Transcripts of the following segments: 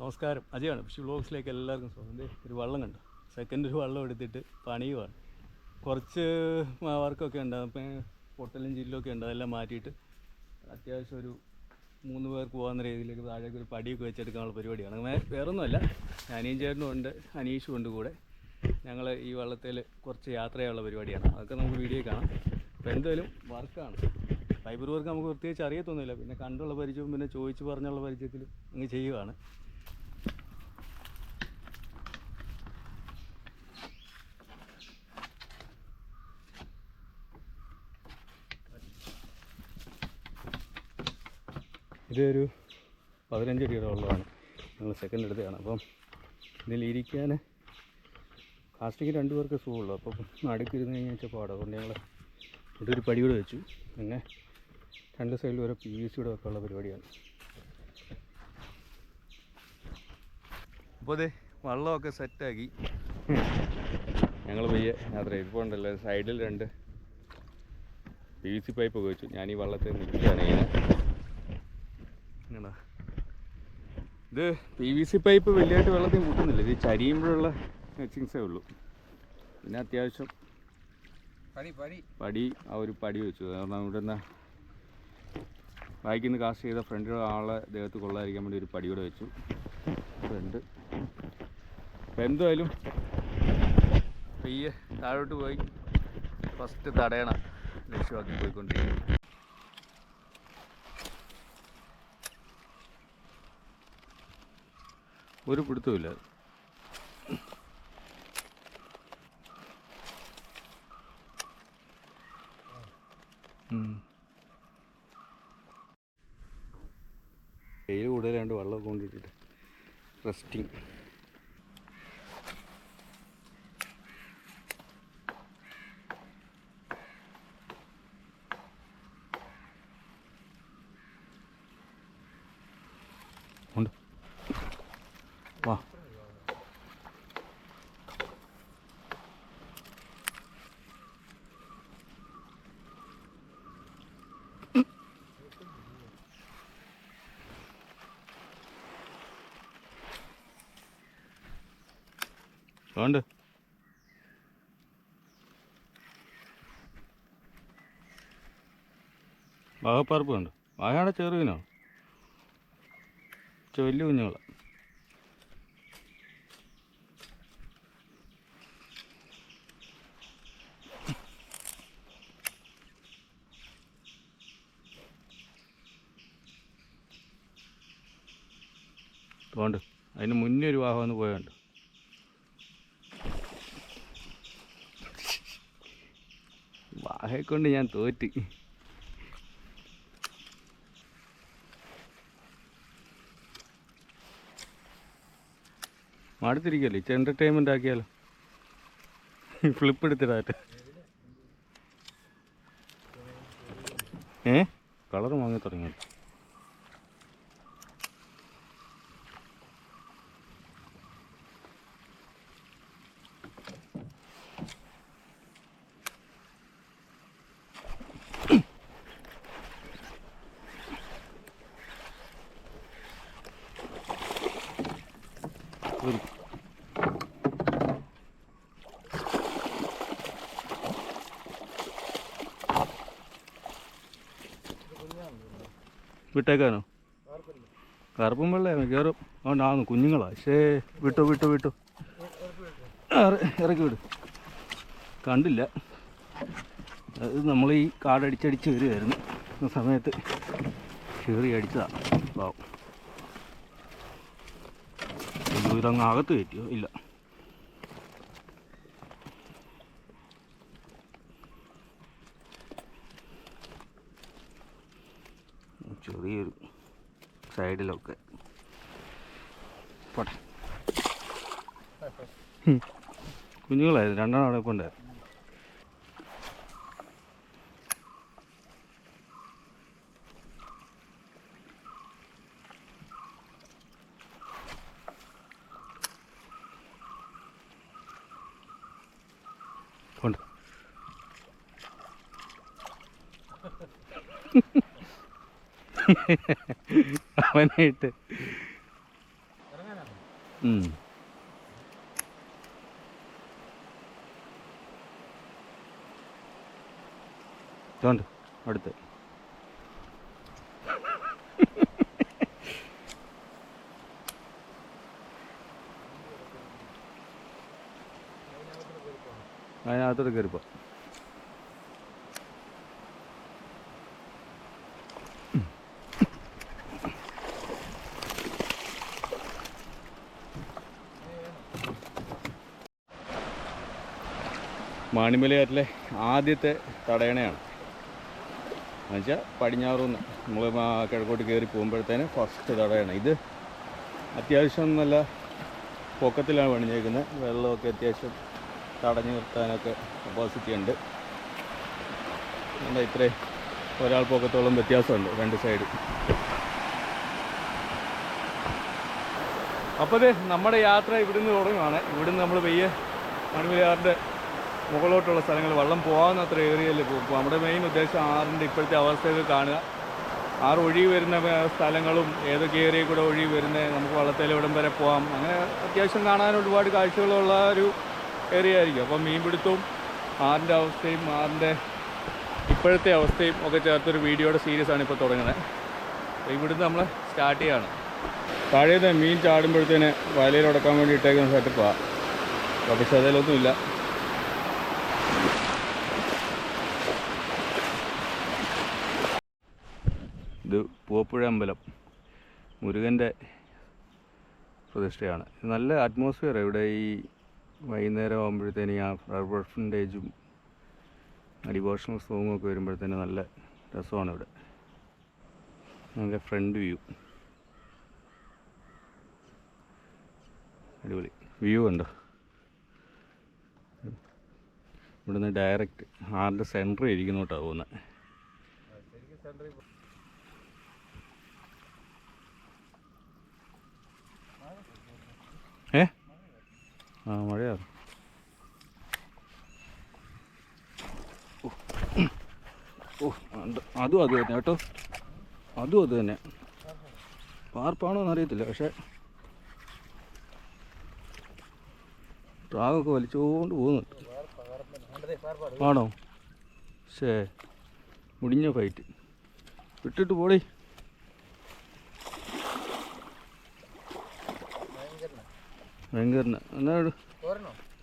നമസ്കാരം. അജയാണ് പക്ഷേ വ്ളോഗ്സിലേക്ക് എല്ലാവർക്കും സ്വാഗതം. ഒരു വള്ളം കണ്ടു. സെക്കൻഡ് ഒരു വള്ളം എടുത്തിട്ട് പണിയുവാണ്. കുറച്ച് വർക്കൊക്കെ ഉണ്ട്. അപ്പം പൊട്ടലും ചില്ലൊക്കെ ഉണ്ട്. അതെല്ലാം മാറ്റിയിട്ട് അത്യാവശ്യം ഒരു മൂന്ന് പേർക്ക് പോകുന്ന രീതിയിലേക്ക് താഴേക്ക് ഒരു പടിയൊക്കെ വെച്ചെടുക്കാനുള്ള പരിപാടിയാണ്. അങ്ങനെ വേറൊന്നുമല്ല. അനിയൻ ചേട്ടനും ഉണ്ട് അനീഷും ഉണ്ട് കൂടെ. ഞങ്ങൾ ഈ വള്ളത്തിൽ കുറച്ച് യാത്രയുള്ള പരിപാടിയാണ്. അതൊക്കെ നമുക്ക് വീഡിയോ കാണാം. അപ്പോൾ എന്തായാലും വർക്കാണ്. ഫൈബർ വർക്ക് നമുക്ക് പ്രത്യേകിച്ച് അറിയത്തൊന്നുമില്ല. പിന്നെ കണ്ടുള്ള പരിചയവും പിന്നെ ചോദിച്ച് പറഞ്ഞുള്ള പരിചയത്തിൽ അങ്ങ് ചെയ്യുകയാണ് ഇതൊരു പതിനഞ്ച് അടിയുടെ വെള്ളമാണ് ഞങ്ങൾ സെക്കൻഡ് എടുത്തതാണ്. അപ്പം ഇതിൽ ഇരിക്കാൻ കാസ്റ്റിക്ക് രണ്ട് പേർക്ക് സുഖമുള്ളൂ. അപ്പം നടുക്കിരുന്ന് കഴിഞ്ഞാൽ വെച്ചാൽ പാടും. അതുകൊണ്ട് ഞങ്ങൾ ഇതൊരു പടി കൂടെ വെച്ചു. പിന്നെ രണ്ട് സൈഡിൽ ഓരോ പി വി സിയുടെ ഒക്കെ ഉള്ള പരിപാടിയാണ്. അപ്പോൾ അതെ വള്ളമൊക്കെ സെറ്റാക്കി ഞങ്ങൾ പയ്യെ യാത്ര ഇപ്പോൾ ഉണ്ടല്ലോ സൈഡിൽ രണ്ട് പി വി സി പൈപ്പ് ഒക്കെ വെച്ചു. ഞാൻ ഈ വള്ളത്തിൽ നിൽക്കുകയാണ്. ഇങ്ങനെ ഇങ്ങനെ. ഇത് പി വി സി പൈപ്പ് വലിയായിട്ട് വെള്ളത്തിൽ മുട്ടുന്നില്ല ഇത് ചരിയുമ്പോഴുള്ള മെച്ചിങ്സേ ഉള്ളൂ. പിന്നെ അത്യാവശ്യം പടി ആ ഒരു പടി വെച്ചു. കാരണം ഇവിടെ നിന്ന് ബൈക്കിൽ നിന്ന് കാസ്റ്റ് ചെയ്ത ഫ്രണ്ട് ആളെ ദേഹത്ത് കൊള്ളാതിരിക്കാൻ വേണ്ടി ഒരു പടി കൂടെ വെച്ചു. ഫ്രണ്ട് അപ്പം എന്തായാലും പെയ്യെ താഴോട്ട് പോയി. ഫസ്റ്റ് തടയണ ലക്ഷ്യമാക്കി പോയിക്കൊണ്ടിരിക്കുന്നു. ഒരു പിടുത്തമില്ല. വെയിൽ കൂടുതലാണ്ട് വെള്ളം കൊണ്ടിട്ടിട്ട് റെസ്റ്റിങ് ഉണ്ട് വാ ഉണ്ട് വാഗപ്പറപ്പ് കണ്ടു. വാഹയുടെ ചെറുവിനോ? വലിയ കുഞ്ഞുങ്ങളാ. തോണ്ട് അതിന് മുന്നേ ഒരു വാഹനം ഒന്ന് പോയുണ്ട് വാഹയെ കൊണ്ട് ഞാൻ തോറ്റ്. മടുത്തിരിക്കല്ലേ ഇച്ച എന്റർടൈൻമെന്റ് ആക്കിയാലോ? ഫ്ലിപ്പ് എടുത്തിടാറ്റ ഏ? കളർ വാങ്ങി തുടങ്ങി ഒരു വിട്ടേക്കാനോ? കറുപ്പും വെള്ളയാണ് കയറും അതുകൊണ്ടാണ് കുഞ്ഞുങ്ങളാ. പക്ഷേ വിട്ടു വിട്ടു വിട്ടു. ഇറക്കി വിടും. കണ്ടില്ല. അത് നമ്മൾ ഈ കാടടിച്ചടിച്ച് വരുമായിരുന്നു സമയത്ത് ഷീറി അടിച്ചതാണ് പാവം. ഇതങ്ങ് അകത്ത് കയറ്റിയോ? ഇല്ല. ചെറിയൊരു സൈഡിലൊക്കെ. പോട്ടെ. കുഞ്ഞുങ്ങളായിരുന്നു. രണ്ടെണ്ണം അവിടെ കൊണ്ടായിരുന്നു കൊണ്ട് അവനായിട്ട്. ഇതുണ്ട് അടുത്ത്. അതിനകത്തോട്ട് കയറിപ്പോ. മാണിമലയാറ്റിലെ ആദ്യത്തെ തടയണയാണ്. എന്നുവെച്ചാൽ പടിഞ്ഞാറുനിന്ന് നമ്മൾ കിഴക്കോട്ട് കയറി പോകുമ്പോഴത്തേന് ഫസ്റ്റ് തടയണ. ഇത് അത്യാവശ്യം നല്ല പൊക്കത്തിലാണ് പണിഞ്ഞേക്കുന്നത് വെള്ളമൊക്കെ അത്യാവശ്യം തടഞ്ഞു നിർത്താനൊക്കെ കപ്പാസിറ്റി ഉണ്ട് എന്താ ഇത്രയും ഒരാൾ പൊക്കത്തോളം വ്യത്യാസമുണ്ട് രണ്ട് സൈഡ് അപ്പോൾ നമ്മുടെ യാത്ര ഇവിടുന്ന് തുടങ്ങുകയാണ് ഇവിടുന്ന് നമ്മൾ പയ്യെ മണിമലയാറിന്റെ മുകളിലോട്ടുള്ള സ്ഥലങ്ങൾ വെള്ളം പോകാവുന്ന അത്ര ഏരിയയിൽ പോകും നമ്മുടെ മെയിൻ ഉദ്ദേശം ആറിന്റെ ഇപ്പോഴത്തെ അവസ്ഥയൊക്കെ കാണുക. ആറ് ഒഴുകി വരുന്ന സ്ഥലങ്ങളും ഏതൊക്കെ ഏരിയയിൽ കൂടെ ഒഴുകി വരുന്നത് നമുക്ക് വള്ളത്തേൽ ഇവിടം വരെ പോകാം അങ്ങനെ അത്യാവശ്യം കാണാൻ ഒരുപാട് കാഴ്ചകളുള്ള ഒരു ഏരിയ ആയിരിക്കും. അപ്പോൾ മീൻപിടുത്തവും ആറിന്റെ അവസ്ഥയും ആറിന്റെ ഇപ്പോഴത്തെ അവസ്ഥയും ഒക്കെ ചേർത്തൊരു വീഡിയോയുടെ സീരീസ് ആണ് ഇപ്പോൾ തുടങ്ങുന്നത് അപ്പോൾ ഇവിടുന്ന് നമ്മൾ സ്റ്റാർട്ട് ചെയ്യാണ്. താഴേത് മീൻ ചാടുമ്പോഴത്തേന് വലയിൽ ഉടക്കാൻ വേണ്ടി ഇട്ടേക്കുന്ന സെറ്റപ്പാണ് പക്ഷേ അതിലൊന്നുമില്ല ഇത് പൂവപ്പുഴ അമ്പലം മുരുകന്റെ പ്രതിഷ്ഠയാണ്. നല്ല അറ്റ്മോസ്ഫിയർ ഇവിടെ ഈ വൈകുന്നേരം ആകുമ്പോഴത്തേന് ആ ഫ്ലവർ പെർസെന്റേജും ഡിവോഷണൽ സോങ്ങും ഒക്കെ വരുമ്പോഴത്തേന് നല്ല രസമാണ് ഇവിടെ. നല്ല ഫ്രണ്ട് വ്യൂ അടിപൊളി. വ്യൂ ഉണ്ട് ഇവിടുന്ന് ഡയറക്റ്റ് ആറിന്റെ സെന്ററിൽ ഇരിക്കുന്നോട്ടാണ് പോകുന്നത്. ഏ? ആ മഴയാണ് ഓ. അതും അത് തന്നെ കേട്ടോ. അതും അത് തന്നെ. പാർപ്പാണോ എന്നറിയത്തില്ല പക്ഷേ പ്രാവൊക്കെ വലിച്ചുകൊണ്ട് പോകുന്നുണ്ട് ആണോ ശേ മുടിഞ്ഞ ഫൈറ്റ് വിട്ടിട്ട് പോടി. ഭയങ്കരന. എന്നാ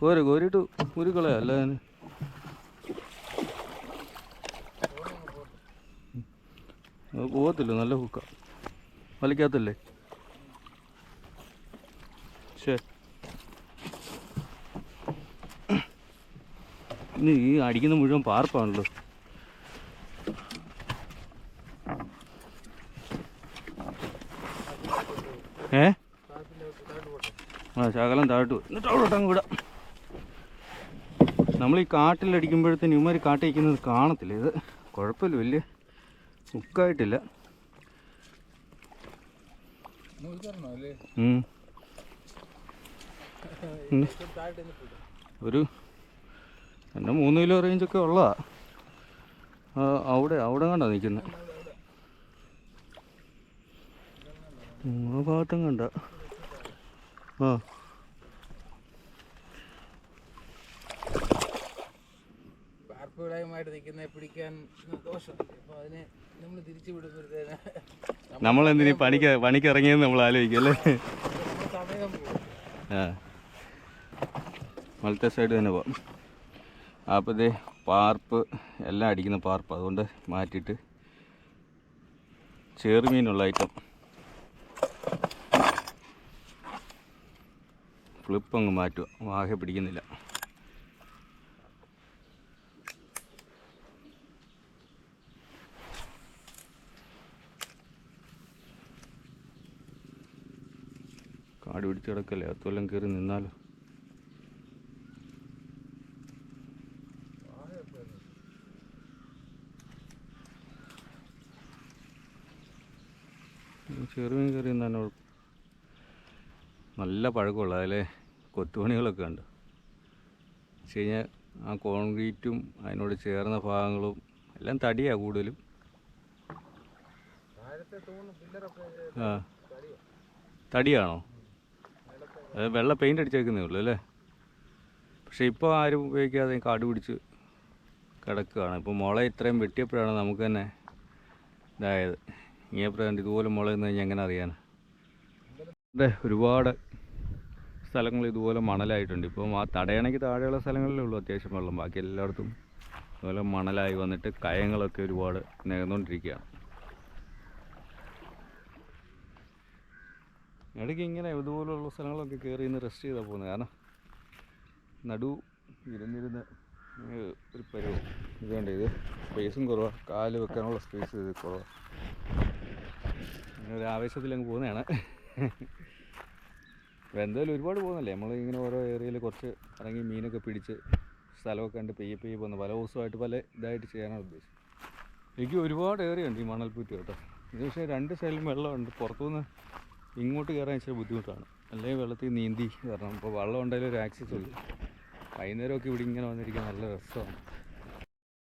കോര് കോരിട്ട് ഉരുക്കളയാ അല്ല ഞാൻ പോകത്തില്ല നല്ല കുക്ക വലിക്കാത്തല്ലേ ശേ ഇനി ഈ അടിക്കുന്ന മുഴുവൻ പാർപ്പാണല്ലോ ഏ ആ ശകലം താഴ്ത്തു. എന്നിട്ട് അവിടെ അങ്ങ് വിടാം. നമ്മൾ ഈ കാട്ടിലടിക്കുമ്പോഴത്തേന് ഇവന്മാർ കാട്ടിരിക്കുന്നത് കാണത്തില്ല. ഇത് കുഴപ്പമില്ല വലിയ ഉക്കായിട്ടില്ല ഒരു എന്നെ മൂന്ന് കിലോ റേഞ്ചൊക്കെ ഉള്ളതാ. അവിടെ അവിടെ കണ്ടാ നിൽക്കുന്നത് ഭാഗത്തും കണ്ട. നിൽക്കുന്ന പിടിക്കാൻ ദോഷം അപ്പോൾ അതിനെ നമ്മൾ തിരിച്ചു വിടുമ്പോഴത്തേന് നമ്മളെന്തിനീ പണിക്ക് പണിക്ക് ഇറങ്ങിയെന്ന് നമ്മൾ ആലോചിക്കും അല്ലേ? സമയം പോകും ആ. വലത്തെ സൈഡ് തന്നെ പോവാം. അപ്പോൾ ഇതേ പാർപ്പ് എല്ലാം അടിക്കുന്ന പാർപ്പ് അതുകൊണ്ട് മാറ്റിയിട്ട് ചെറുമീനുള്ള ഐറ്റം ഫ്ലിപ്പ് അങ്ങ് മാറ്റുക. വാഹ പിടിക്കുന്നില്ല. കാട് പിടിച്ച് കിടക്കല്ലേ? അത്തുവല്ലം കയറി നിന്നാലോ? ചെറുമീൻ കയറി കുഴപ്പം നല്ല പഴക്കമുള്ള അതിലെ കൊത്തുപണികളൊക്കെ ഉണ്ട് വെച്ച് കഴിഞ്ഞാൽ ആ കോൺക്രീറ്റും അതിനോട് ചേർന്ന ഭാഗങ്ങളും എല്ലാം തടിയാണ് കൂടുതലും. ആ. തടിയാണോ? അത് വെള്ള പെയിന്റ് അടിച്ചേക്കുന്നേ ഉള്ളൂ അല്ലേ? പക്ഷേ ഇപ്പോൾ ആരും ഉപയോഗിക്കാതെ കാട് പിടിച്ച് കിടക്കുകയാണ്. ഇപ്പോൾ മുള ഇത്രയും വെട്ടിയപ്പോഴാണ് നമുക്ക് തന്നെ ഇതായത്. ഇങ്ങേപ്പുറം ഇതുപോലെ മുള എന്ന് കഴിഞ്ഞാൽ എങ്ങനെ അറിയാൻ ഇവിടെ ഒരുപാട് സ്ഥലങ്ങൾ ഇതുപോലെ മണലായിട്ടുണ്ട്. ഇപ്പം ആ തടയണയ്ക്ക് താഴെയുള്ള സ്ഥലങ്ങളിലേ ഉള്ളൂ അത്യാവശ്യം വെള്ളം. ബാക്കി എല്ലായിടത്തും അതുപോലെ മണലായി വന്നിട്ട് കയങ്ങളൊക്കെ ഒരുപാട് നികന്നുകൊണ്ടിരിക്കുകയാണ്. ഇടയ്ക്ക് ഇങ്ങനെ ഇതുപോലുള്ള സ്ഥലങ്ങളൊക്കെ കയറി ഇന്ന് റെസ്റ്റ് ചെയ്താൽ പോകുന്നത് കാരണം നടു ഇരുന്നിരുന്ന് ഒരു പരുവം ഇതുകൊണ്ട് ഇത് സ്പേസും കുറവാണ് കാൽ വെക്കാനുള്ള സ്പേസ് ഇത് കുറവാണ് ഒരു ആവേശത്തിൽ അങ്ങ് പോകുന്നതാണ് എന്തായാലും ഒരുപാട് പോകുന്നില്ലേ? നമ്മൾ ഇങ്ങനെ ഓരോ ഏരിയയിൽ കുറച്ച് ഇറങ്ങി മീനൊക്കെ പിടിച്ച് സ്ഥലമൊക്കെ കണ്ട് പെയ്യെ പെയ്യെ പോകുന്നു പല ദിവസമായിട്ട് പല ഇതായിട്ട് ചെയ്യാനാണ് ഉദ്ദേശിച്ചത്. എനിക്ക് ഒരുപാട് ഏരിയ ഉണ്ട് ഈ മണൽപ്പൂറ്റ് കേട്ടോ. ഇത് പക്ഷേ രണ്ട് സൈഡിലും വെള്ളമുണ്ട്. പുറത്തുനിന്ന് ഇങ്ങോട്ട് കയറാൻ ഇച്ചിരി ബുദ്ധിമുട്ടാണ്. അല്ലെങ്കിൽ വെള്ളത്തിൽ നീന്തി കയറണം ഇപ്പോൾ വെള്ളം ഉണ്ടെങ്കിലും ഒരു ആക്സസ് ഉള്ളൂ വൈകുന്നേരമൊക്കെ ഇവിടെ ഇങ്ങനെ വന്നിരിക്കാൻ നല്ല രസമാണ്.